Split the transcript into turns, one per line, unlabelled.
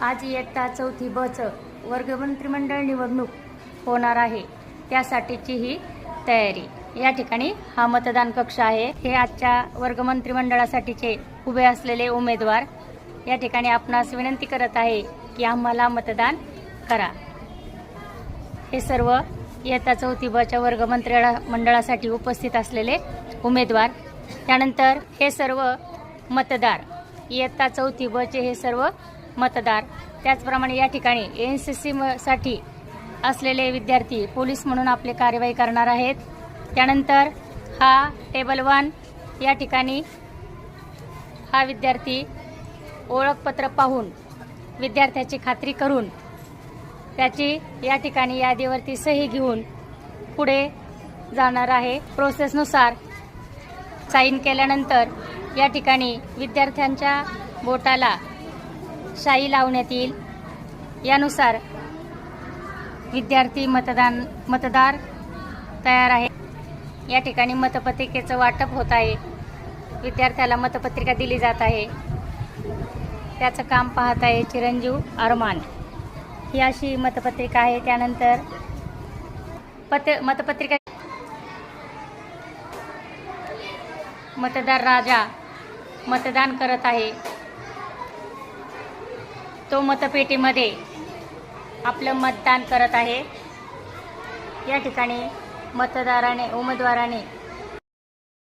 आज इयत्ता चौथी बचं वर्गमंत्रिमंडळ निवडणूक होणार आहे. त्यासाठीची ही तयारी. या ठिकाणी हा मतदान कक्ष आहे. हे आजच्या वर्गमंत्रिमंडळासाठीचे उभे असलेले उमेदवार या ठिकाणी आपणास विनंती करत आहे की आम्हाला मतदान करा. हे सर्व इयत्ता चौथी बच्या वर्गमंत्री मंडळासाठी उपस्थित असलेले उमेदवार. त्यानंतर हे सर्व मतदार इयत्ता चौथी बचे हे सर्व मतदार. त्याचप्रमाणे या ठिकाणी एन सी सीसाठी असलेले विद्यार्थी पोलीस म्हणून आपले कार्यवाही करणार आहेत. त्यानंतर हा टेबल वन या ठिकाणी हा विद्यार्थी ओळखपत्र पाहून विद्यार्थ्याची खात्री करून त्याची या ठिकाणी यादीवरती सही घेऊन पुढे जाणार आहे. प्रोसेसनुसार साईन केल्यानंतर या ठिकाणी विद्यार्थ्यांच्या बोटाला शाई लावण्यात येईल. यानुसार विद्यार्थी मतदान मतदार तयार आहे या ठिकाणी मतपत्रिकेचं वाटप होत आहे. विद्यार्थ्याला मतपत्रिका दिली जात आहे. त्याचं काम पाहत आहे चिरंजीव अरमान. ही अशी मतपत्रिका आहे. त्यानंतर पत मतपत्रिका मतदार राजा मतदान करत आहे. तो मतपेटीमध्ये आपलं मतदान करत आहे. या ठिकाणी मतदाराने उमेदवाराने